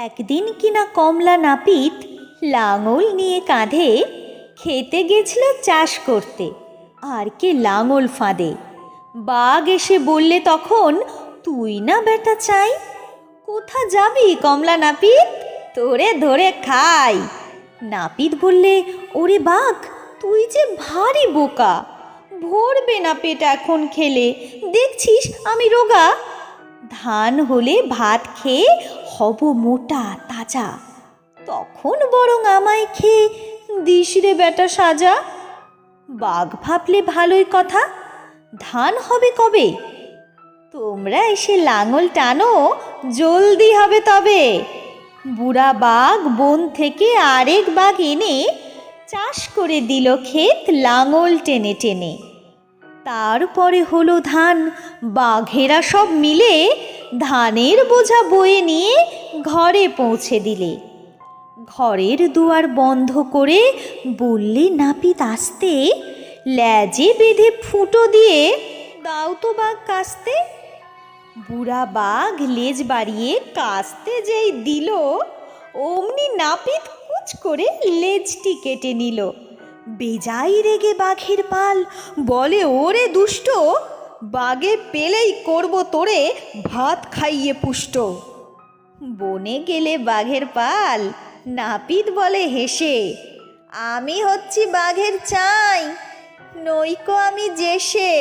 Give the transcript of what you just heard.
একদিন কিনা কমলা নাপিত লাঙল নিয়ে কাঁধে খেতে গেছিল চাষ করতে, আর কে লাঙল ফাঁদে। বাঘ এসে বললে তখন, তুই না বেটা চাই, কোথা যাবি কমলা নাপিত? তোরে ধরে খাই। নাপিত বললে, ওরে বাঘ, তুই যে ভারী বোকা, ভরবে না পেট এখন খেলে, দেখছিস আমি রোগা? ধান হলে ভাত খেয়ে হব মোটা তাজা, তখন বরং আমায় খেয়ে দিস রে বেটা সাজা। বাঘ ভাবলে ভালোই কথা, ধান হবে কবে? তোমরা এসে লাঙল টানো, জলদি হবে তবে। বুড়া বাঘ বন থেকে আরেক বাঘ এনে চাষ করে দিল ক্ষেত লাঙল টেনে টেনে। তারপরে হলো ধান, বাঘেরা সব মিলে ধানের বোঝা বয়ে নিয়ে ঘরে পৌঁছে দিলে। ঘরের দুয়ার বন্ধ করে বললে, নাপিত, আসতে। ল্যাজে বেঁধে ফুটো দিয়ে দাও তো বাঘ কাস্তে। বুড়া বাঘ লেজ বাড়িয়ে কাস্তে যেই দিল, অমনি নাপিত কুচ করে লেজটি কেটে নিল। বেজাই রেগে বাঘের পাল, বলে, ওরে দুষ্ট বাগে পেলেই করব তোরে ভাত খাইয়ে পুষ্ট। বনে গেলে বাঘের পাল, নাপিত বলে হেসে, আমি হচ্ছি বাঘের চাই, নইকো আমি জেসে।